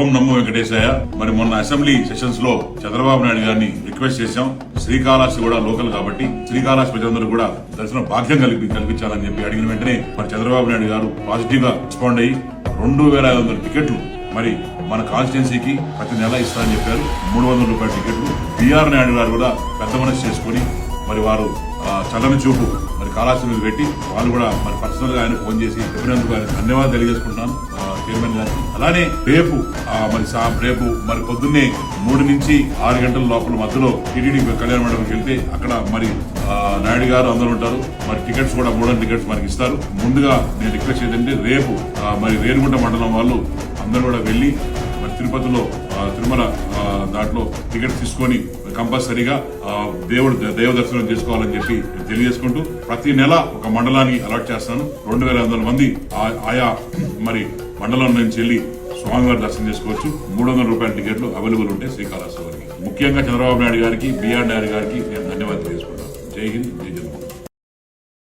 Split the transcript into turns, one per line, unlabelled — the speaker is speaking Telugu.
ఓం నమో వెంకటేశాయ. మరి మొన్న అసెంబ్లీ సెషన్స్లో చంద్రబాబు నాయుడు గారిని రిక్వెస్ట్ చేశాం. శ్రీకాళహస్తి కూడా లోకల్ కాబట్టి శ్రీకాళహస్తి ప్రజలందరూ కూడా దర్శనం భాగ్యం కలిపి కల్పించాలని చెప్పి అడిగిన వెంటనే మరి చంద్రబాబు నాయుడు గారు పాజిటివ్గా రెస్పాండ్ అయ్యి రెండు వేల ఐదు వందల టికెట్లు మరి మన కాన్స్టిట్యున్సీకి ప్రతి నెల ఇస్తారని చెప్పారు. మూడు వందల రూపాయల టికెట్లు బీఆర్ నాయుడు గారు కూడా పెద్ద మనసు చేసుకుని మరి వారు చలన చూపు మరి కాళాశ్రీ పెట్టి వాళ్ళు కూడా మరి పర్సనల్గా ఆయన ఫోన్ చేసి చెప్పినందుకు ఆయన ధన్యవాదాలు తెలియజేసుకుంటున్నాను చైర్మన్ గారికి. అలానే రేపు మరి రేపు మరి పొద్దున్నే మూడు నుంచి ఆరు గంటల లోపల మధ్యలో టీటీడీ కళ్యాణ మండపంకి వెళ్తే అక్కడ మరి నాయుడు గారు అందరూ ఉంటారు. మరి టికెట్స్ కూడా మూడు టికెట్స్ మనకి ఇస్తారు. ముందుగా నేను రిక్వెస్ట్ ఏంటంటే రేపు మరి రేణుగుంట మండలం వాళ్ళు అందరూ కూడా వెళ్ళి మరి తిరుపతిలో తిరుమల దాంట్లో టికెట్ తీసుకొని కంపల్సరీగా దేవుడు దైవ దర్శనం చేసుకోవాలని చెప్పి తెలియజేసుకుంటూ ప్రతి నెల ఒక మండలానికి అలాట్ చేస్తాను. రెండు వేల వందల మంది ఆ- ఆయా మరి మండలం నుంచి వెళ్ళి స్వామివారి దర్శనం చేసుకోవచ్చు. మూడు వందల రూపాయల టికెట్లు అవైలబుల్ ఉంటాయి శ్రీకాళహస్తి ముఖ్యంగా చంద్రబాబు నాయుడు గారికి బిఆర్ నాయుడు గారికి నేను ధన్యవాదాలు తెలుసుకుంటాను జై హింద్ జై